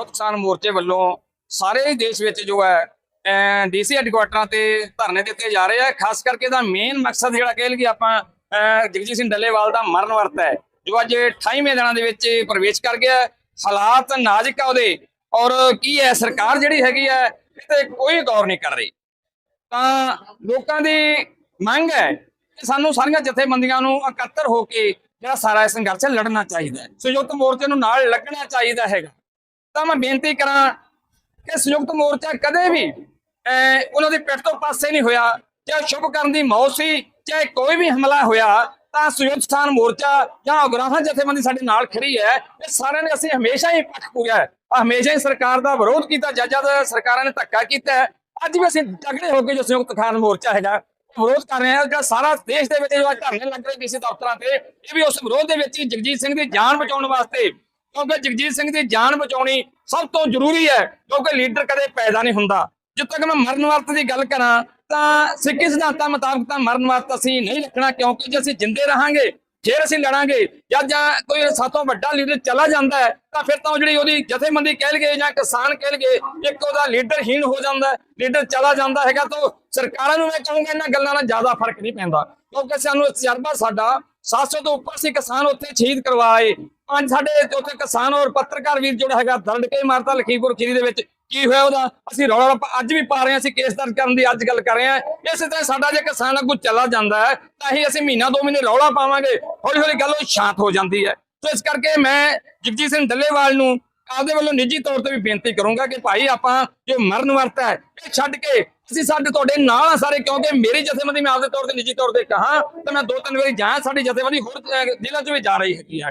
ਸੰਯੁਕਤ ਕਿਸਾਨ ਮੋਰਚੇ ਵੱਲੋਂ ਸਾਰੇ ਹੀ ਦੇਸ਼ ਵਿੱਚ ਜੋ ਹੈ ਡੀਸੀ ਹੈਡਕੁਆਟਰਾਂ ਤੇ ਧਰਨੇ ਦਿੱਤੇ ਜਾ ਰਹੇ ਆ। ਖਾਸ ਕਰਕੇ ਇਹਦਾ ਮੇਨ ਮਕਸਦ ਜਿਹੜਾ ਕਹਿ ਲਈਏ ਆਪਾਂ ਅਹ, ਜਗਜੀਤ ਸਿੰਘ ਡੱਲੇਵਾਲ ਦਾ ਮਰਨ ਵਰਤ ਹੈ ਜੋ ਅੱਜ 28ਵੇਂ ਦਿਨਾਂ ਦੇ ਵਿੱਚ ਪ੍ਰਵੇਸ਼ ਕਰ ਗਿਆ ਹਾਲਾਤ ਨਾਜ਼ੁਕ ਆ ਉਹਦੇ। ਔਰ ਕੀ ਹੈ ਸਰਕਾਰ ਜਿਹੜੀ ਹੈਗੀ ਹੈ ਇਹ ਤੇ ਕੋਈ ਗੌਰ ਨਹੀਂ ਕਰ ਰਹੀ। ਤਾਂ ਲੋਕਾਂ ਦੀ ਮੰਗ ਹੈ ਕਿ ਸਾਨੂੰ ਸਾਰੀਆਂ ਜਥੇਬੰਦੀਆਂ ਨੂੰ ਇਕੱਤਰ ਹੋ ਕੇ ਜਿਹੜਾ ਸਾਰਾ ਸੰਘਰਸ਼ ਲੜਨਾ ਚਾਹੀਦਾ ਹੈ। ਸੰਯੁਕਤ ਮੋਰਚੇ ਨੂੰ ਨਾਲ ਲੱਗਣਾ ਚਾਹੀਦਾ ਹੈਗਾ। ਤਾਂ ਮੈਂ ਬੇਨਤੀ ਕਰਾਂ ਕਿ ਸੰਯੁਕਤ ਮੋਰਚਾ ਕਦੇ ਵੀ ਉਹਨਾਂ ਦੀ ਪਿੱਠ ਤੋਂ ਪਾਸੇ ਨਹੀਂ ਹੋਇਆ। ਚਾਹੇ ਸ਼ੁਭ ਕਰਨ ਦੀ ਮੌਤ ਸੀ, ਚਾਹੇ ਕੋਈ ਵੀ ਹਮਲਾ ਹੋਇਆ, ਤਾਂ ਸੰਯੁਕਤ ਸਥਾਨ ਮੋਰਚਾ ਜਾਂ ਉਗਰਾਹਾਂ ਜਥੇਬੰਦੀ ਸਾਡੇ ਨਾਲ ਖੜੀ ਹੈ। ਇਹ ਸਾਰਿਆਂ ਨੇ ਅਸੀਂ ਹਮੇਸ਼ਾ ਹੀ ਪੱਖ ਪੂਰਿਆ ਹਮੇਸ਼ਾ ਹੀ ਸਰਕਾਰ ਦਾ ਵਿਰੋਧ ਕੀਤਾ ਜੱਜਾਂ ਦਾ ਸਰਕਾਰਾਂ ਨੇ ਧੱਕਾ ਕੀਤਾ ਅੱਜ ਵੀ ਅਸੀਂ ਤਗੜੇ ਹੋ ਕੇ ਜੋ ਸੰਯੁਕਤ ਖਾਨ ਮੋਰਚਾ ਹੈਗਾ, ਵਿਰੋਧ ਕਰ ਰਹੇ ਹਾਂ। ਜਿਹੜਾ ਸਾਰਾ ਦੇਸ਼ ਦੇ ਵਿੱਚ ਜੋ ਧਰਨੇ ਲੱਗ ਰਹੇ ਡੀਸੀ ਦਫ਼ਤਰਾਂ ਤੇ, ਇਹ ਵੀ ਉਸ ਵਿਰੋਧ ਦੇ ਵਿੱਚ ਹੀ ਜਗਜੀਤ ਸਿੰਘ ਦੀ ਜਾਨ ਬਚਾਉਣ ਵਾਸਤੇ ਕਿਉਂਕਿ ਜਗਜੀਤ ਸਿੰਘ ਦੀ ਜਾਨ ਬਚਾਉਣੀ ਸਭ ਤੋਂ ਜ਼ਰੂਰੀ ਹੈ, ਕਿਉਂਕਿ ਲੀਡਰ ਕਦੇ ਪੈਦਾ ਨਹੀਂ ਹੁੰਦਾ। ਜਿੱਥੇ ਤੱਕ ਮੈਂ ਮਰਨ ਵਰਤ ਦੀ ਗੱਲ ਕਰਾਂ, ਤਾਂ ਸਿੱਖੀ ਸਿਧਾਂਤਾਂ ਮੁਤਾਬਕ ਤਾਂ ਮਰਨ ਵਰਤ ਅਸੀਂ ਨਹੀਂ ਰੱਖਣਾ, ਕਿਉਂਕਿ ਜੇ ਅਸੀਂ ਜਿੰਦੇ ਰਹਾਂਗੇ, ਫਿਰ ਅਸੀਂ ਲੜਾਂਗੇ। ਜਾਂ ਜਾਂ ਕੋਈ ਸਾਤੋਂ ਵੱਡਾ ਲੀਡਰ ਚਲਾ ਜਾਂਦਾ ਹੈ, ਤਾਂ ਫਿਰ ਤਾਂ ਉਹ ਜਿਹੜੀ ਉਹਦੀ ਜਥੇਬੰਦੀ ਕਹਿ ਲਗੇ ਜਾਂ ਕਿਸਾਨ ਕਹਿ ਲਗੇ ਇੱਕ ਉਹਦਾ ਲੀਡਰਹੀਣ ਹੋ ਜਾਂਦਾ ਲੀਡਰ ਚਲਾ ਜਾਂਦਾ ਹੈਗਾ, ਤਾਂ ਸਰਕਾਰਾਂ ਨੂੰ ਮੈਂ ਕਹੂੰਗਾ ਇਹਨਾਂ ਗੱਲਾਂ ਨਾਲ ਜ਼ਿਆਦਾ ਫ਼ਰਕ ਨਹੀਂ ਪੈਂਦਾ। ਕਿਉਂਕਿ ਸਾਨੂੰ ਤਜਰਬਾ ਸਾਡਾ 700 ਤੋਂ ਉੱਪਰ ਸੀ ਕਿਸਾਨ ਉੱਥੇ ਸ਼ਹੀਦ ਕਰਵਾਏ ਅੱਜ ਸਾਡੇ ਉੱਥੇ ਕਿਸਾਨ ਔਰ ਪੱਤਰਕਾਰ ਵੀਰ ਜਿਹੜਾ ਹੈਗਾ ਦਰੜ ਕੇ ਮਾਰਤਾ ਲਖੀਪੁਰ ਖੀਰੀ ਦੇ ਵਿੱਚ। ਕੀ ਹੋਇਆ ਉਹਦਾ? ਅਸੀਂ ਰੌਲਾ ਅੱਜ ਵੀ ਪਾ ਰਹੇ ਹਾਂ, ਅਸੀਂ ਕੇਸ ਦਰਜ ਕਰਨ ਦੀ ਅੱਜ ਗੱਲ ਕਰ ਰਹੇ ਹਾਂ। ਇਸੇ ਤਰ੍ਹਾਂ ਸਾਡਾ ਜੇ ਕਿਸਾਨ ਅੱਗੋਂ ਚਲਾ ਜਾਂਦਾ ਹੈ, ਤਾਂ ਹੀ ਅਸੀਂ ਮਹੀਨਾ ਦੋ ਮਹੀਨੇ ਰੌਲਾ ਪਾਵਾਂਗੇ। ਹੌਲੀ ਹੌਲੀ ਗੱਲ ਉਹ ਸ਼ਾਂਤ ਹੋ ਜਾਂਦੀ ਹੈ। ਸੋ ਇਸ ਕਰਕੇ ਮੈਂ ਜਗਜੀਤ ਸਿੰਘ ਡੱਲੇਵਾਲ ਨੂੰ ਆਪਦੇ ਵੱਲੋਂ ਨਿੱਜੀ ਤੌਰ ਤੇ ਵੀ ਬੇਨਤੀ ਕਰੂੰਗਾ ਕਿ ਭਾਈ ਆਪਾਂ ਜੋ ਮਰਨ ਵਰਤ ਹੈ ਇਹ ਛੱਡ ਕੇ ਅਸੀਂ ਸਾਡੇ ਤੁਹਾਡੇ ਨਾਲ ਆ ਸਾਰੇ ਕਿਉਂਕਿ ਮੇਰੀ ਜਥੇਬੰਦੀ ਮੈਂ ਆਪਦੇ ਤੌਰ ਤੇ ਨਿੱਜੀ ਤੌਰ ਤੇ ਕਹਾ ਤਾਂ ਮੈਂ ਦੋ ਤਿੰਨ ਵਾਰੀ ਜਾਇਆ ਸਾਡੀ ਜਥੇਬੰਦੀ ਹੋਰ ਅਹ, 'ਚ ਵੀ ਜਾ ਰਹੀ ਹੈਗੀ ਹੈ।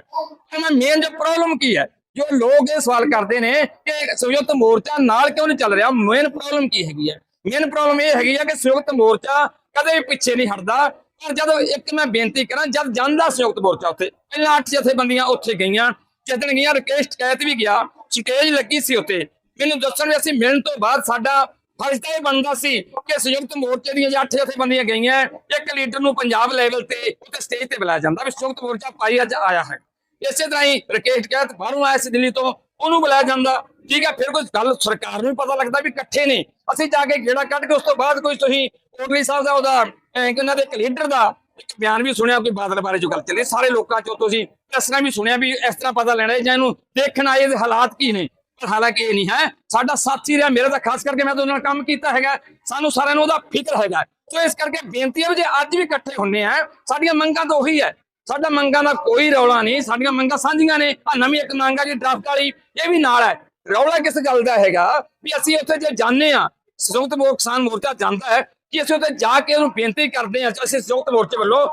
ਤਾਂ ਮੈਂ ਮੇਨ ਜੋ ਪ੍ਰੋਬਲਮ ਕੀ ਹੈ ਜੋ ਲੋਕ ਇਹ ਸਵਾਲ ਕਰਦੇ ਨੇ ਕਿ ਸੰਯੁਕਤ ਮੋਰਚਾ ਨਾਲ ਕਿਉਂ ਨਹੀਂ ਚੱਲ ਰਿਹਾ ਮੇਨ ਪ੍ਰੋਬਲਮ ਕੀ ਹੈਗੀ ਹੈ? ਮੇਨ ਪ੍ਰੋਬਲਮ ਇਹ ਹੈਗੀ ਹੈ ਕਿ ਸੰਯੁਕਤ ਮੋਰਚਾ ਕਦੇ ਵੀ ਪਿੱਛੇ ਨਹੀਂ ਹਟਦਾ ਪਰ ਜਦੋਂ ਇੱਕ ਮੈਂ ਬੇਨਤੀ ਕਰਾਂ ਜਦ ਜਾਂਦਾ ਸੰਯੁਕਤ ਮੋਰਚਾ ਉੱਥੇ ਪਹਿਲਾਂ ਅੱਠ ਜਥੇਬੰਦੀਆਂ ਉੱਥੇ ਗਈਆਂ ਜਿੱਦਣ ਗਈਆਂ ਰਿਕਵੈਸਟ ਕਹਿਤ ਵੀ ਗਿਆ ਸਟੇਜ ਲੱਗੀ ਸੀ ਉੱਤੇ ਮੈਨੂੰ ਦੱਸਣ ਵੀ ਅਸੀਂ ਮਿਲਣ ਤੋਂ ਬਾਅਦ ਸਾਡਾ ਫਰਜ਼ ਤਾਂ ਇਹ ਬਣਦਾ ਸੀ ਕਿ ਸੰਯੁਕਤ ਮੋਰਚੇ ਦੀਆਂ ਜੇ ਅੱਠ ਜਥੇਬੰਦੀਆਂ ਗਈਆਂ, ਇੱਕ ਲੀਡਰ ਨੂੰ ਪੰਜਾਬ ਲੈਵਲ ਤੇ ਉੱਤੇ ਸਟੇਜ ਤੇ ਬੁਲਾਇਆ ਜਾਂਦਾ ਵੀ ਸੰਯੁਕਤ ਮੋਰਚਾ ਪਾਈ ਅੱਜ ਆਇਆ ਹੈ। ਇਸੇ ਤਰ੍ਹਾਂ ਹੀ ਰਕੇਸ਼ ਕਹਿਤ ਬਾਹਰੋਂ ਆਇਆ ਸੀ ਦਿੱਲੀ ਤੋਂ, ਉਹਨੂੰ ਬੁਲਾਇਆ ਜਾਂਦਾ। ਠੀਕ ਹੈ, ਫਿਰ ਕੋਈ ਗੱਲ ਸਰਕਾਰ ਨੂੰ ਵੀ ਪਤਾ ਲੱਗਦਾ ਵੀ ਇਕੱਠੇ ਨੇ। ਅਸੀਂ ਜਾ ਕੇ ਗੇੜਾ ਕੱਢ ਕੇ ਉਸ ਤੋਂ ਬਾਅਦ ਕੋਈ ਤੁਸੀਂ ਕੋਟਲੀ ਸਾਹਿਬ ਦਾ ਉਹਦਾ ਉਹਨਾਂ ਦੇ ਇੱਕ ਲੀਡਰ ਦਾ ਇੱਕ ਬਿਆਨ ਵੀ ਸੁਣਿਆ ਕੋਈ ਬਾਦਲ ਬਾਰੇ ਜੋ ਗੱਲ ਚੱਲੇ, ਸਾਰੇ ਲੋਕਾਂ ਚੋਂ ਤੁਸੀਂ ਦੱਸਣਾ ਵੀ ਸੁਣਿਆ ਵੀ ਇਸ ਤਰ੍ਹਾਂ ਪਤਾ ਲੈਣਾ ਜਾਂ ਇਹਨੂੰ ਦੇਖਣ ਆਏ ਦੇ ਹਾਲਾਤ ਕੀ ਨੇ। ਪਰ ਹਾਲਾਂਕਿ ਇਹ ਨਹੀਂ ਹੈ। ਸਾਡਾ ਸਾਥੀ ਰਿਹਾ ਮੇਰਾ ਤਾਂ ਖਾਸ ਕਰਕੇ ਮੈਂ ਤਾਂ ਉਹਨਾਂ ਨਾਲ ਕੰਮ ਕੀਤਾ ਹੈਗਾ। ਸਾਨੂੰ ਸਾਰਿਆਂ ਨੂੰ ਉਹਦਾ ਫਿਕਰ ਹੈਗਾ। ਸੋ ਇਸ ਕਰਕੇ ਬੇਨਤੀ ਹੈ ਵੀ ਜੇ ਅੱਜ ਵੀ ਇਕੱਠੇ ਹੁੰਨੇ ਆ, ਸਾਡੀਆਂ ਮੰਗਾਂ ਤਾਂ ਉਹੀ ਹੈ। ਸਾਡਾ ਮੰਗਾਂ ਦਾ ਕੋਈ ਰੌਲਾ ਨਹੀਂ, ਸਾਡੀਆਂ ਮੰਗਾਂ ਸਾਂਝੀਆਂ ਨੇ। ਆ ਨਵੀਂ ਇੱਕ ਮੰਗ ਆ ਜੀ, ਡਰਾਫਟ ਵਾਲੀ, ਇਹ ਵੀ ਨਾਲ ਹੈ। ਰੌਲਾ ਕਿਸ ਗੱਲ ਦਾ ਹੈਗਾ? ਵੀ ਅਸੀਂ ਉੱਥੇ ਜੇ ਜਾਂਦੇ ਆ ਸੰਯੁਕਤ ਕਿਸਾਨ ਮੋਰਚਾ ਜਾਂਦਾ ਹੈ ਕਿ ਅਸੀਂ ਉੱਥੇ ਜਾ ਕੇ ਉਹਨੂੰ ਬੇਨਤੀ ਕਰਦੇ ਹਾਂ, ਅਸੀਂ ਸੰਯੁਕਤ ਮੋਰਚੇ ਵੱਲੋਂ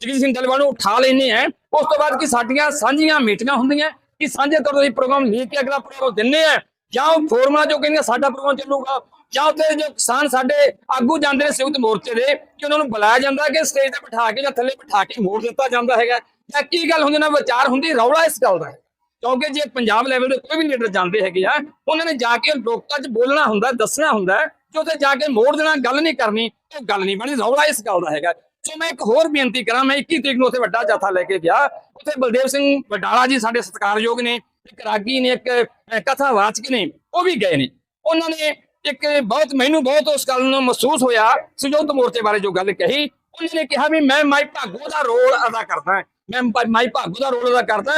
ਜਗਜੀਤ ਸਿੰਘ ਡੱਲੇਵਾਲ ਨੂੰ ਉਠਾ ਲੈਨੇ ਆ ਉਸ ਤੋਂ ਬਾਅਦ ਕਿ ਸਾਡੀਆਂ ਸਾਂਝੀਆਂ ਮੀਟਿੰਗਾਂ ਹੁੰਦੀਆਂ, ਕਿ ਸਾਂਝੇ ਤੌਰ ਤੇ ਪ੍ਰੋਗਰਾਮ ਲਿਖ ਕੇ ਅਗਲਾ ਪ੍ਰੋਗਰਾਮ ਦਿੰਨੇ ਆ ਜਾਂ ਉਹ ਫੋਰਮਾਂ ਜੋ ਕਹਿੰਦੀਆਂ ਸਾਡਾ ਪ੍ਰੋਗਰਾਮ ਚੱਲੂਗਾ, ਜਾਂ ਉੱਥੇ ਜੋ ਕਿਸਾਨ ਸਾਡੇ ਆਗੂ ਜਾਂਦੇ ਨੇ ਸੰਯੁਕਤ ਮੋਰਚੇ ਦੇ, ਕਿ ਉਹਨਾਂ ਨੂੰ ਬੁਲਾਇਆ ਜਾਂਦਾ ਕਿ ਸਟੇਜ ਤੇ ਬਿਠਾ ਕੇ ਜਾਂ ਥੱਲੇ ਬਿਠਾ ਕੇ ਮੋੜ ਦਿੱਤਾ ਜਾਂਦਾ ਹੈਗਾ। ਜਾਂ ਕੀ ਗੱਲ ਹੁੰਦੀ ਨਾ ਵਿਚਾਰ ਹੁੰਦੀ, ਰੌਲਾ ਇਸ ਗੱਲ ਦਾ ਹੈ। ਕਿਉਂਕਿ ਜੇ ਪੰਜਾਬ ਲੈਵਲ ਦੇ ਕੋਈ ਵੀ ਲੀਡਰ ਜਾਂਦੇ ਹੈਗੇ ਆ, ਉਹਨਾਂ ਨੇ ਜਾ ਕੇ ਲੋਕਾਂ 'ਚ ਬੋਲਣਾ ਹੁੰਦਾ, ਦੱਸਣਾ ਹੁੰਦਾ ਕਿ ਉੱਥੇ ਜਾ ਕੇ ਮੋੜ ਦੇਣਾ ਗੱਲ ਨਹੀਂ ਕਰਨੀ ਉਹ ਗੱਲ ਨਹੀਂ ਬਣੀ ਰੌਲਾ ਇਸ ਗੱਲ ਦਾ ਹੈਗਾ। ਸੋ ਮੈਂ ਇੱਕ ਹੋਰ ਬੇਨਤੀ ਕਰਾਂ ਮੈਂ 21 ਤਰੀਕ ਨੂੰ ਉੱਥੇ ਵੱਡਾ ਜਥਾ ਲੈ ਕੇ ਗਿਆ। ਉੱਥੇ ਬਲਦੇਵ ਸਿੰਘ ਵਡਾਲਾ ਜੀ ਸਾਡੇ ਸਤਿਕਾਰਯੋਗ ਨੇ ਇੱਕ ਰਾਗੀ ਨੇ ਇੱਕ ਅਹ, ਕਥਾਵਾਚਕ ਨੇ ਉਹ ਵੀ ਗਏ ਨੇ। ਉਹਨਾਂ ਨੇ ਇੱਕ ਬਹੁਤ ਮੈਨੂੰ ਬਹੁਤ ਉਸ ਗੱਲ ਨੂੰ ਮਹਿਸੂਸ ਹੋਇਆ ਸੰਯੁਕਤ ਮੋਰਚੇ ਬਾਰੇ ਜੋ ਗੱਲ ਕਹੀ। ਉਹਨਾਂ ਨੇ ਕਿਹਾ ਵੀ ਮੈਂ ਮਾਈ ਭਾਗੋ ਦਾ ਰੋਲ ਅਦਾ ਕਰਦਾ ਮੈਂ ਮਾਈ ਭਾਗੋ ਦਾ ਰੋਲ ਅਦਾ ਕਰਦਾ।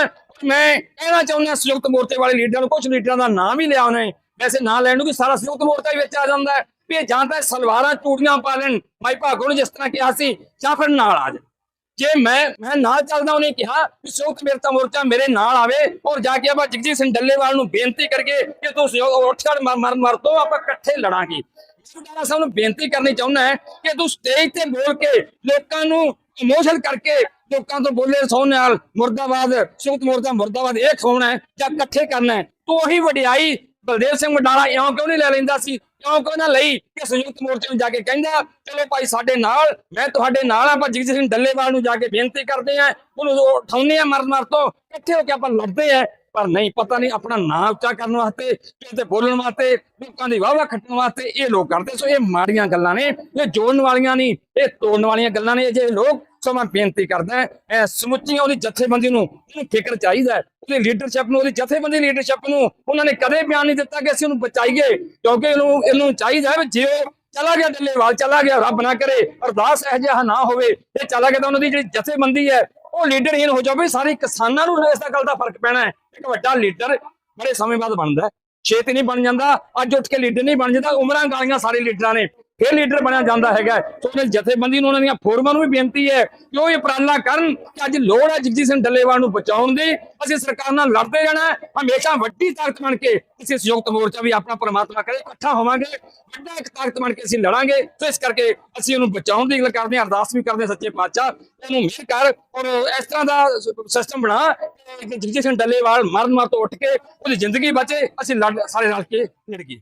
ਮੈਂ ਕਹਿਣਾ ਚਾਹੁੰਦਾ ਸੰਯੁਕਤ ਮੋਰਚੇ ਵਾਲੇ ਲੀਡਰਾਂ ਨੂੰ ਕੁਝ ਲੀਡਰਾਂ ਦਾ ਨਾਮ ਹੀ ਲਿਆ ਉਹਨੇ। ਵੈਸੇ ਨਾਂ ਲੈਣ ਨੂੰ ਕਿ ਸਾਰਾ ਸੰਯੁਕਤ ਮੋਰਚਾ ਹੀ ਵਿੱਚ ਆ ਜਾਂਦਾ ਹੈ। ਵੀ ਜਾਂ ਤਾਂ ਸਲਵਾਰਾਂ ਚੂੜੀਆਂ ਪਾ ਲੈਣ ਮਾਈ ਭਾਗੋ ਨੂੰ ਜਿਸ ਤਰ੍ਹਾਂ ਕਿਹਾ ਸੀ, ਜਾਂ ਫਿਰ ਨਾਲ ਆ ਜਾਣ। ਜੇ ਮੈਂ ਮੈਂ ਨਾਲ ਚੱਲਦਾ, ਉਹਨੇ ਕਿਹਾ ਕਿ ਸੰਯੁਕਤ ਮੇਰਤਾ ਮੋਰਚਾ ਮੇਰੇ ਨਾਲ ਆਵੇ ਔਰ ਜਾ ਕੇ ਆਪਾਂ ਜਗਜੀਤ ਸਿੰਘ ਡੱਲੇਵਾਲ ਨੂੰ ਬੇਨਤੀ ਕਰਕੇ ਕਿ ਤੂੰ ਉੱਠ ਚੜ ਮਰ ਮਰ ਤੋਂ ਆਪਾਂ ਇਕੱਠੇ ਲੜਾਂਗੇ। ਸਰਦਾਰਾ ਸਾਹਿਬ ਨੂੰ ਬੇਨਤੀ ਕਰਨੀ ਚਾਹੁੰਦਾ ਹੈ ਕਿ ਤੂੰ ਸਟੇਜ ਤੇ ਬੋਲ ਕੇ ਲੋਕਾਂ ਨੂੰ ਇਮੋਸ਼ਨ ਕਰਕੇ ਲੋਕਾਂ ਤੋਂ ਬੋਲੇ ਸੌ ਨਾਲ ਮੁਰਦਾਬਾਦ ਸੰਯੁਕਤ ਮੋਰਚਾ ਮੁਰਦਾਬਾਦ, ਇਹ ਖਵਾਉਣਾ ਹੈ ਜਾਂ ਇਕੱਠੇ ਕਰਨਾ ਹੈ। ਤੂੰ ਉਹੀ ਵਡਿਆਈ ਬਲਦੇਵ ਸਿੰਘ ਵਡਾਲਾ ਇਉਂ ਕਿਉਂ ਨਹੀਂ ਲੈ ਲੈਂਦਾ ਸੀ? ਕਿਉਂ ਕਿਉਂ ਲਈ ਕਿ ਸੰਯੁਕਤ ਮੋਰਚੇ ਨੂੰ ਜਾ ਕੇ ਕਹਿੰਦਾ, ਚਲੋ ਭਾਈ ਸਾਡੇ ਨਾਲ, ਮੈਂ ਤੁਹਾਡੇ ਨਾਲ ਆਪਾਂ ਜਗਜੀਤ ਸਿੰਘ ਡੱਲੇਵਾਲ ਨੂੰ ਜਾ ਕੇ ਬੇਨਤੀ ਕਰਦੇ ਆ ਉਹਨੂੰ ਉਠਾਉਂਦੇ ਆ ਮਰ ਮਰ ਤੋਂ ਇਕੱਠੇ ਹੋ ਕੇ ਆਪਾਂ ਲੜਦੇ ਆ ਪਰ ਨਹੀਂ, ਪਤਾ ਨਹੀਂ ਆਪਣਾ ਨਾਂ ਉੱਚਾ ਕਰਨ ਵਾਸਤੇ ਕਿਤੇ ਬੋਲਣ ਵਾਸਤੇ, ਲੋਕਾਂ ਦੀ ਵਾਵਾ ਖੱਟਣ ਵਾਸਤੇ ਇਹ ਲੋਕ ਕਰਦੇ। ਸੋ ਇਹ ਮਾੜੀਆਂ ਗੱਲਾਂ ਨੇ, ਇਹ ਜੋੜਨ ਵਾਲੀਆਂ ਨਹੀਂ, ਇਹ ਤੋੜਨ ਵਾਲੀਆਂ ਗੱਲਾਂ ਨੇ। ਜੇ ਲੋਕ ਸੋ ਮੈਂ ਬੇਨਤੀ ਕਰਦਾ ਐ ਸਮੁੱਚੀ ਉਹਦੀ ਜਥੇਬੰਦੀ ਨੂੰ ਉਹਨੂੰ ਫਿਕਰ ਚਾਹੀਦਾ ਉਹਦੀ ਲੀਡਰਸ਼ਿਪ ਨੂੰ, ਉਹਦੀ ਜਥੇਬੰਦੀ ਲੀਡਰਸ਼ਿਪ ਨੂੰ, ਉਹਨਾਂ ਨੇ ਕਦੇ ਬਿਆਨ ਨਹੀਂ ਦਿੱਤਾ ਕਿ ਅਸੀਂ ਉਹਨੂੰ ਬਚਾਈਏ, ਕਿਉਂਕਿ ਇਹਨੂੰ ਇਹਨੂੰ ਚਾਹੀਦਾ ਹੈ ਵੀ ਜੇ ਉਹ ਚਲਾ ਗਿਆ ਡੱਲੇਵਾਲ, ਚਲਾ ਗਿਆ, ਰੱਬ ਨਾ ਕਰੇ, ਅਰਦਾਸ ਇਹ ਜਿਹਾ ਨਾ ਹੋਵੇ ਇਹ ਚਲਾ ਗਿਆ ਤਾਂ ਉਹਨਾਂ ਦੀ ਜਿਹੜੀ ਜਥੇਬੰਦੀ ਹੈ, ਉਹ ਲੀਡਰਹੀਨ ਹੋ ਜਾਵੇ, ਸਾਰੇ ਕਿਸਾਨਾਂ ਨੂੰ ਇਸ ਦਾ ਗੱਲ ਦਾ ਫ਼ਰਕ ਪੈਣਾ ਹੈ। ਇੱਕ ਵੱਡਾ ਲੀਡਰ ਬੜੇ ਸਮੇਂ ਬਾਅਦ ਬਣਦਾ ਛੇਤੀ ਨਹੀਂ ਬਣ ਜਾਂਦਾ, ਅੱਜ ਉੱਠ ਕੇ ਲੀਡਰ ਨਹੀਂ ਬਣ ਜਾਂਦਾ, ਉਮਰਾਂ ਗਾਲੀਆਂ ਸਾਰੇ ਲੀਡਰਾਂ ਨੇ। ਫਿਰ ਲੀਡਰ ਬਣਿਆ ਜਾਂਦਾ ਹੈਗਾ ਸੋ ਉਹਨਾਂ ਜਥੇਬੰਦੀ ਨੂੰ ਉਹਨਾਂ ਦੀਆਂ ਫੋਰਮਾਂ ਨੂੰ ਵੀ ਬੇਨਤੀ ਹੈ ਕਿ ਉਹ ਇਹ ਉਪਰਾਲਾ ਕਰਨ ਕਿ ਅੱਜ ਲੋੜ ਹੈ ਜਗਜੀਤ ਸਿੰਘ ਡੱਲੇਵਾਲ ਨੂੰ ਬਚਾਉਣ ਦੀ। ਅਸੀਂ ਸਰਕਾਰ ਨਾਲ ਲੜਦੇ ਜਾਣਾ ਹਮੇਸ਼ਾ ਵੱਡੀ ਤਾਕਤ ਬਣ ਕੇ ਅਸੀਂ ਸੰਯੁਕਤ ਮੋਰਚਾ ਵੀ ਆਪਣਾ ਪ੍ਰਮਾਤਮਾ ਕਰੇ, ਇਕੱਠਾ ਹੋਵਾਂਗੇ, ਵੱਡਾ ਇੱਕ ਤਾਕਤ ਬਣ ਕੇ ਅਸੀਂ ਲੜਾਂਗੇ। ਸੋ ਇਸ ਕਰਕੇ ਅਸੀਂ ਉਹਨੂੰ ਬਚਾਉਣ ਦੀ ਗੱਲ ਕਰਦੇ ਹਾਂ, ਅਰਦਾਸ ਵੀ ਕਰਦੇ ਹਾਂ ਸੱਚੇ ਪਾਤਸ਼ਾਹ। ਇਹਨੂੰ ਮਿਹਰ ਕਰ ਔਰ ਇਸ ਤਰ੍ਹਾਂ ਦਾ ਸਿਸਟਮ ਬਣਾ ਕਿ ਜਗਜੀਤ ਸਿੰਘ ਡੱਲੇਵਾਲ ਮਰਨ ਮਰ ਤੋਂ ਉੱਠ ਕੇ ਉਹਦੀ ਜ਼ਿੰਦਗੀ ਬਚੇ, ਅਸੀਂ ਲੜ ਸਾਰੇ ਰਲ ਕੇ ਲੜ ਗਏ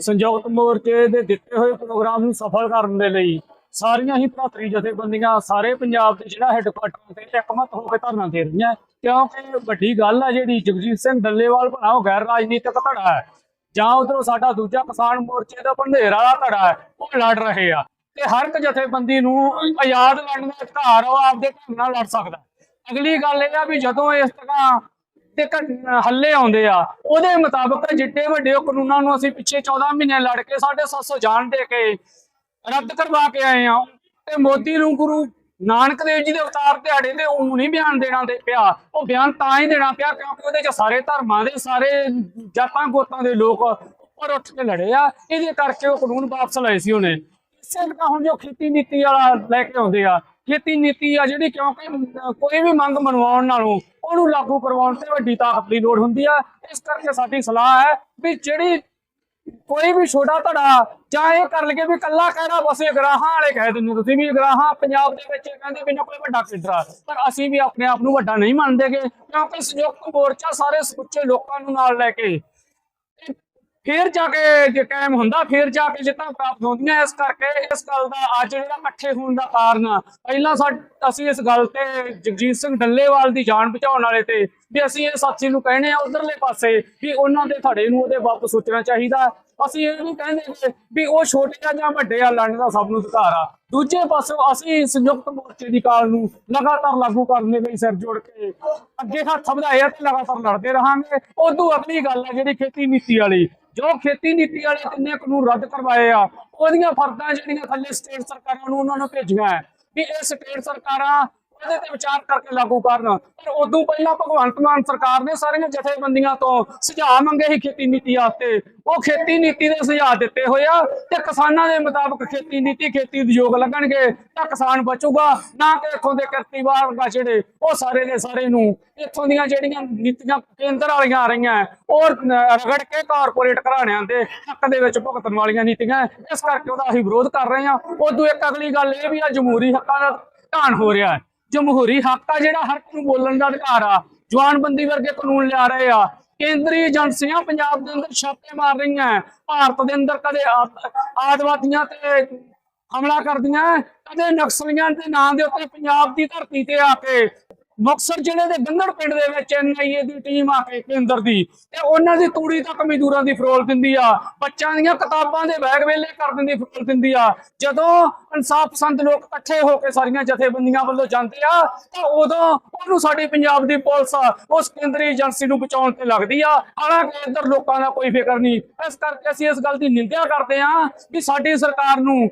ਸੰਯੁਕਤ ਮੋਰਚੇ ਦੇ ਦਿੱਤੇ ਹੋਏ ਪ੍ਰੋਗਰਾਮ ਨੂੰ ਸਫਲ ਕਰਨ ਦੇ ਲਈ ਸਾਰੀਆਂ ਹੀ ਭਰਾਤਰੀ ਜਥੇਬੰਦੀਆਂ ਸਾਰੇ ਪੰਜਾਬ ਦੇ ਜਿਹੜਾ ਹੈੱਡਕੁਆਟਰ ਤੇ ਇਕਮਤ ਹੋ ਕੇ ਧਰਨਾ ਦੇ ਰਹੀਆਂ ਕਿਉਂਕਿ ਵੱਡੀ ਗੱਲ ਆ ਜਿਹੜੀ ਜਗਜੀਤ ਸਿੰਘ ਡੱਲੇਵਾਲ ਭਰਾ ਉਹ ਗੈਰ ਰਾਜਨੀਤਿਕ ਧੜਾ ਹੈ। ਜਾਂ ਉਧਰੋਂ ਸਾਡਾ ਦੂਜਾ ਕਿਸਾਨ ਮੋਰਚੇ ਦਾ ਭੰਡੇਰ ਵਾਲਾ ਧੜਾ ਹੈ, ਉਹ ਲੜ ਰਹੇ ਆ। ਤੇ ਹਰ ਇੱਕ ਜਥੇਬੰਦੀ ਨੂੰ ਆਜ਼ਾਦ ਲੜਨ ਦਾ ਅਧਿਕਾਰ ਉਹ ਆਪਦੇ ਢੰਗ ਨਾਲ ਲੜ ਸਕਦਾ ਅਗਲੀ ਗੱਲ ਇਹ ਆ ਵੀ ਜਦੋਂ ਇਸ ਤਰ੍ਹਾਂ ਤੇ ਹੱਲੇ ਆਉਂਦੇ ਆ। ਉਹਦੇ ਮੁਤਾਬਕ ਜਿੱਡੇ ਵੱਡੇ ਕਾਨੂੰਨਾਂ ਨੂੰ ਅਸੀਂ ਪਿੱਛੇ 14 ਮਹੀਨੇ ਲੜ ਕੇ 750 ਜਾਨ ਦੇ ਕੇ ਰੱਦ ਕਰਵਾ ਕੇ ਆਏ ਆ ਤੇ ਮੋਦੀ ਨੂੰ ਗੁਰੂ ਨਾਨਕ ਦੇਵ ਜੀ ਦੇ ਅਵਤਾਰ ਦਿਹਾੜੇ ਤੇ ਉਹ ਨਹੀਂ ਬਿਆਨ ਦੇਣਾ ਦੇ ਪਿਆ। ਉਹ ਬਿਆਨ ਤਾਂ ਹੀ ਦੇਣਾ ਪਿਆ ਕਿਉਂਕਿ ਉਹਦੇ ਚ ਸਾਰੇ ਧਰਮਾਂ ਦੇ, ਸਾਰੇ ਜਾਤਾਂ ਗੋਤਾਂ ਦੇ ਲੋਕ ਉੱਪਰ ਉੱਠ ਕੇ ਲੜੇ ਆ। ਇਹਦੇ ਕਰਕੇ ਉਹ ਕਾਨੂੰਨ ਵਾਪਸ ਲਏ ਸੀ ਉਹਨੇ। ਇਸੇ ਤਰ੍ਹਾਂ ਹੁਣ ਜੋ ਖੇਤੀ ਨੀਤੀ ਵਾਲਾ ਲੈ ਕੇ ਆਉਂਦੇ ਆ। ਖੇਤੀ ਨੀਤੀ ਆ ਜਿਹੜੀ ਕਿਉਂਕਿ ਕੋਈ ਵੀ ਮੰਗ ਮਨਵਾਉਣ ਨਾਲੋਂ ਉਹਨੂੰ ਲਾਗੂ ਕਰਵਾਉਣ ਤੇ ਵੱਡੀ ਤਾਕਤ ਦੀ ਲੋੜ ਹੁੰਦੀ ਆ। ਇਸ ਕਰਕੇ ਸਾਡੀ ਸਲਾਹ ਹੈ ਵੀ ਜਿਹੜੀ ਕੋਈ ਵੀ ਛੋਟਾ ਧੜਾ ਜਾਂ ਇਹ ਕਰ ਲਗੇ ਵੀ ਕੱਲਾ ਕਹਿਣਾ ਬਸ, ਇਹ ਗਰਾਹਾਂ ਵਾਲੇ ਕਹਿ ਦਿੰਦੇ ਤੁਸੀਂ ਵੀ ਗਰਾਹਾਂ ਪੰਜਾਬ ਦੇ ਵਿੱਚ ਕਹਿੰਦੇ ਵੀ ਨਾ ਕੋਈ ਵੱਡਾ ਕਿਡਰਾ ਪਰ ਅਸੀਂ ਵੀ ਆਪਣੇ ਆਪ ਨੂੰ ਵੱਡਾ ਨਹੀਂ ਮੰਨਦੇਗੇ ਕਿਉਂਕਿ ਸੰਯੁਕਤ ਮੋਰਚਾ ਸਾਰੇ ਸਮੁੱਚੇ ਲੋਕਾਂ ਨੂੰ ਨਾਲ ਲੈ ਕੇ ਫਿਰ ਜਾ ਕੇ ਜੇ ਕਾਇਮ ਹੁੰਦਾ, ਫਿਰ ਜਾ ਕੇ ਜਿੱਤਾਂ ਪ੍ਰਾਪਤ ਹੁੰਦੀਆਂ। ਇਸ ਕਰਕੇ ਇਸ ਗੱਲ ਦਾ ਅੱਜ ਜਿਹੜਾ ਇਕੱਠੇ ਹੋਣ ਦਾ ਕਾਰਨ ਪਹਿਲਾਂ ਸਾ, ਅਸੀਂ ਇਸ ਗੱਲ ਤੇ ਜਗਜੀਤ ਸਿੰਘ ਡੱਲੇਵਾਲ ਦੀ ਜਾਨ ਬਚਾਉਣ ਵਾਲੇ ਤੇ ਵੀ ਅਸੀਂ ਇਹ ਸਾਥੀ ਨੂੰ ਕਹਿੰਦੇ ਆ ਉਧਰਲੇ ਪਾਸੇ ਵੀ ਉਹਨਾਂ ਦੇ ਧੜੇ ਨੂੰ ਉਹਦੇ ਵਾਪਸ ਸੋਚਣਾ ਚਾਹੀਦਾ। ਅਸੀਂ ਇਹ ਨਹੀਂ ਕਹਿੰਦੇ ਕਿ ਵੀ ਉਹ ਛੋਟੇ ਆ ਜਾਂ ਵੱਡੇ ਆ, ਲੜਨ ਦਾ ਸਭ ਨੂੰ ਅਧਿਕਾਰ ਆ। ਦੂਜੇ ਪਾਸੋਂ ਅਸੀਂ ਸੰਯੁਕਤ ਮੋਰਚੇ ਦੀ ਕਾਲ ਨੂੰ ਲਗਾਤਾਰ ਲਾਗੂ ਕਰਨ ਦੇ ਲਈ ਸਿਰ ਜੋੜ ਕੇ ਅੱਗੇ ਹੱਥ ਵਧਾਏ ਆ ਤੇ ਲਗਾਤਾਰ ਲੜਦੇ ਰਹਾਂਗੇ। ਉਦੋਂ ਅਗਲੀ ਗੱਲ ਹੈ ਜਿਹੜੀ ਖੇਤੀ ਨੀਤੀ ਵਾਲੀ। ਜੋ ਖੇਤੀ ਨੀਤੀ ਵਾਲੇ ਤਿੰਨੇ ਕਾਨੂੰਨ ਰੱਦ ਕਰਵਾਏ ਆ, ਉਹਦੀਆਂ ਫਰਦਾਂ ਜਿਹੜੀਆਂ ਥੱਲੇ ਸਟੇਟ ਸਰਕਾਰਾਂ ਨੂੰ ਉਹਨਾਂ ਨੂੰ ਭੇਜੀਆਂ ਹੈ। ਵੀ ਇਹ ਸਟੇਟ ਸਰਕਾਰਾਂ ਇਹਦੇ ਤੇ ਵਿਚਾਰ ਕਰਕੇ ਲਾਗੂ ਕਰਨ। ਪਰ ਉਦੋਂ ਪਹਿਲਾਂ ਭਗਵੰਤ ਮਾਨ ਸਰਕਾਰ ਨੇ ਸਾਰੀਆਂ ਜਥੇਬੰਦੀਆਂ ਤੋਂ ਸੁਝਾਅ ਮੰਗੇ ਸੀ ਖੇਤੀ ਨੀਤੀ ਵਾਸਤੇ। ਉਹ ਖੇਤੀ ਨੀਤੀ ਦੇ ਸੁਝਾਅ ਦਿੱਤੇ ਹੋਏ ਆ ਤੇ ਕਿਸਾਨਾਂ ਦੇ ਮੁਤਾਬਕ ਖੇਤੀ ਨੀਤੀ, ਖੇਤੀ ਉਦਯੋਗ ਲੱਗਣਗੇ ਤਾਂ ਕਿਸਾਨ ਬਚੂਗਾ। ਨਾ ਕਿ ਇੱਥੋਂ ਦੇ ਕਿਰਤੀਵਾਰ ਦਾ ਜਿਹੜੇ ਉਹ ਸਾਰੇ ਦੇ ਸਾਰੇ ਨੂੰ ਇੱਥੋਂ ਦੀਆਂ ਜਿਹੜੀਆਂ ਨੀਤੀਆਂ ਕੇਂਦਰ ਵਾਲੀਆਂ ਆ ਰਹੀਆਂ, ਉਹ ਰਗੜ ਕੇ ਕਾਰਪੋਰੇਟ ਘਰਾਣਿਆਂ ਦੇ ਹੱਕ ਦੇ ਵਿੱਚ ਭੁਗਤਣ ਵਾਲੀਆਂ ਨੀਤੀਆਂ, ਇਸ ਕਰਕੇ ਉਹਦਾ ਅਸੀਂ ਵਿਰੋਧ ਕਰ ਰਹੇ ਹਾਂ। ਉਦੋਂ ਇੱਕ ਅਗਲੀ ਗੱਲ ਇਹ ਵੀ ਆ, ਜਮਹੂਰੀ ਹੱਕਾਂ ਦਾ ਧਾਨ ਹੋ ਰਿਹਾ ਹੈ। ਜਮਹੂਰੀ ਹੱਕ ਆ ਜਿਹੜਾ ਹਰ ਇੱਕ ਨੂੰ ਬੋਲਣ ਦਾ ਅਧਿਕਾਰ ਆ। ਜਵਾਨਬੰਦੀ ਵਰਗੇ ਕਾਨੂੰਨ ਲਿਆ ਰਹੇ ਆ। ਕੇਂਦਰੀ ਏਜੰਸੀਆਂ ਪੰਜਾਬ ਦੇ ਅੰਦਰ ਛਾਪੇ ਮਾਰ ਰਹੀਆਂ ਭਾਰਤ ਦੇ ਅੰਦਰ ਕਦੇ ਆਤਵਾਦੀਆਂ ਤੇ ਹਮਲਾ ਕਰਦੀਆਂ ਕਦੇ ਨਕਸਲੀਆਂ ਦੇ ਨਾਂ ਦੇ ਉੱਤੇ ਪੰਜਾਬ ਦੀ ਧਰਤੀ ਤੇ ਆ ਕੇ ਮੁਕਤਸਰ ਜ਼ਿਲ੍ਹੇ ਦੇ ਗੰਗੜ ਪਿੰਡ ਦੇ ਵਿੱਚ ਐਨਆਈਏ ਦੀ ਟੀਮ ਆ ਕੇ ਕੇਂਦਰ ਦੀ। ਤੇ ਉਹਨਾਂ ਦੀ ਤੂੜੀ ਤੱਕ ਮਜ਼ਦੂਰਾਂ ਦੀ ਫਰੋਲ ਦਿੰਦੀ ਆ। ਬੱਚਿਆਂ ਦੀਆਂ ਕਿਤਾਬਾਂ ਦੇ ਬੈਗ ਵੇਲੇ ਕਰ ਦਿੰਦੀ, ਫਰੋਲ ਦਿੰਦੀ ਆ। ਜਦੋਂ ਇਨਸਾਫ ਪਸੰਦ ਲੋਕ ਇਕੱਠੇ ਹੋ ਕੇ ਸਾਰੀਆਂ ਜਥੇਬੰਦੀਆਂ ਵੱਲੋਂ ਜਾਂਦੇ ਆ, ਤਾਂ ਉਦੋਂ ਉਹਨੂੰ ਸਾਡੀ ਪੰਜਾਬ ਦੀ ਪੁਲਿਸ ਉਸ ਕੇਂਦਰੀ ਏਜੰਸੀ ਨੂੰ ਬਚਾਉਣ ਤੇ ਲੱਗਦੀ ਆ। ਹਾਲਾਂਕਿ ਇੱਧਰ ਲੋਕਾਂ ਦਾ ਕੋਈ ਫਿਕਰ ਨਹੀਂ। ਇਸ ਕਰਕੇ ਅਸੀਂ ਇਸ ਗੱਲ ਦੀ ਨਿੰਦਿਆ ਕਰਦੇ ਹਾਂ ਕਿ ਸਾਡੀ ਸਰਕਾਰ ਨੂੰ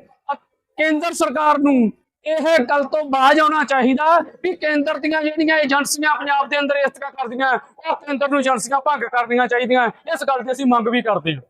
ਕੇਂਦਰ ਸਰਕਾਰ ਨੂੰ ਇਹ ਗੱਲ ਤੋਂ ਬਾਜ ਆਉਣਾ ਚਾਹੀਦਾ ਵੀ ਕੇਂਦਰ ਦੀਆਂ ਜਿਹੜੀਆਂ ਏਜੰਸੀਆਂ ਪੰਜਾਬ ਦੇ ਅੰਦਰ ਇਸ ਤਰ੍ਹਾਂ ਕਰਦੀਆਂ, ਉਹ ਕੇਂਦਰ ਨੂੰ ਏਜੰਸੀਆਂ ਭੰਗ ਕਰਨੀਆਂ ਚਾਹੀਦੀਆਂ। ਇਸ ਗੱਲ ਦੀ ਅਸੀਂ ਮੰਗ ਵੀ ਕਰਦੇ ਹਾਂ।